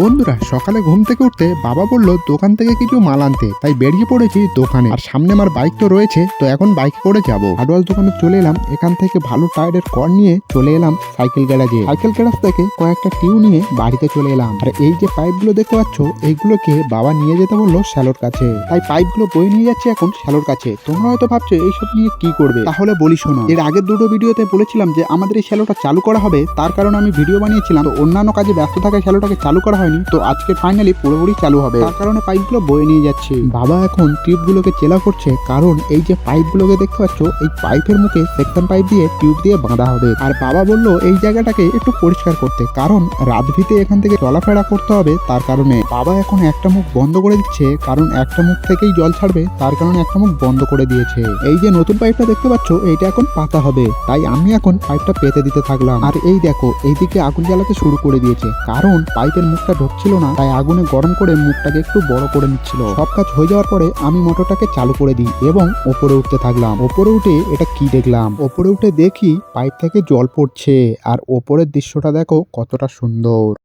বন্ধুরা, সকালে ঘুম থেকে উঠতে বাবা বলল, দোকান থেকে কিছু মাল আনতে। তাই বেরিয়ে পড়েছি দোকানে। আর সামনে আমার বাইক তো রয়েছে, তো এখন বাইক করে যাব। হার্ডওয়ার দোকানে চলে এলাম, এখান থেকে ভালো টায়ারের কর নিয়ে চলে এলাম সাইকেল গ্যারাজে সাইকেল গ্যারাজ থেকে কয়েকটা টিউ নিয়ে বাড়িতে চলে এলাম। আর এই যে পাইপগুলো দেখতে পাচ্ছ, এইগুলোকে বাবা নিয়ে যেতে বলল শ্যালোর কাছে। তাই পাইপগুলো বয়ে নিয়ে যাচ্ছে এখন শ্যালোর কাছে। তোমরা হয়তো ভাবছ, এইসব নিয়ে কি করবে? তাহলে বলি, শোনো। এর আগের দুটো ভিডিওতে বলেছিলাম যে, আমাদের এই শ্যালোটা চালু করা হবে। তার কারণে আমি ভিডিও বানিয়েছিলাম। তো অন্যান্য কাজে ব্যস্ত থাকায় শ্যালোটাকে চালু করা হয়নি, তো আজকে ফাইনালি পুরোপুরি চালু হবে। তার কারণে পাইপগুলো বয়ে নিয়ে যাচ্ছে। বাবা এখন টিউবগুলোকে চেলা করছে, কারণ এই যে পাইপগুলোকে দেখতে পাচ্ছ, এই পাইপের মুখে সেকশন পাইপ দিয়ে টিউব দিয়ে বাঁধা হবে। আর বাবা বলল, এই জায়গাটাকে একটু পরিষ্কার করতে, কারণ রাতভিতে এখান থেকে চলাফেরা করতে হবে তার কারণে। বাবা এখন একটা মুখ বন্ধ করে দিচ্ছে, কারণ একটা মুখ থেকেই জল ছাড়বে, তার কারণে একটা মুখ বন্ধ করে দিয়েছে। এই যে নতুন পাইপটা দেখতে পাচ্ছ, এইটা এখন পাতা হবে। তাই আমি এখন পাইপটা পেতে দিতে থাকলাম। আর এই দেখো, এইদিকে আগুন জ্বালাতে শুরু করে দিয়েছে, কারণ পাইপের মুখটা ঢুকছিল না, তাই আগুনে গরম করে মুখটাকে একটু বড় করে নিচ্ছিল। সব কাজ হয়ে যাওয়ার পরে আমি মোটরটাকে চালু করে দিই এবং ওপরে উঠতে থাকলাম। ওপরে উঠে এটা কি দেখলাম? ওপরে উঠে দেখি পাইপ থেকে জল পড়ছে, আর ওপরের দৃশ্যটা দেখো কতটা সুন্দর।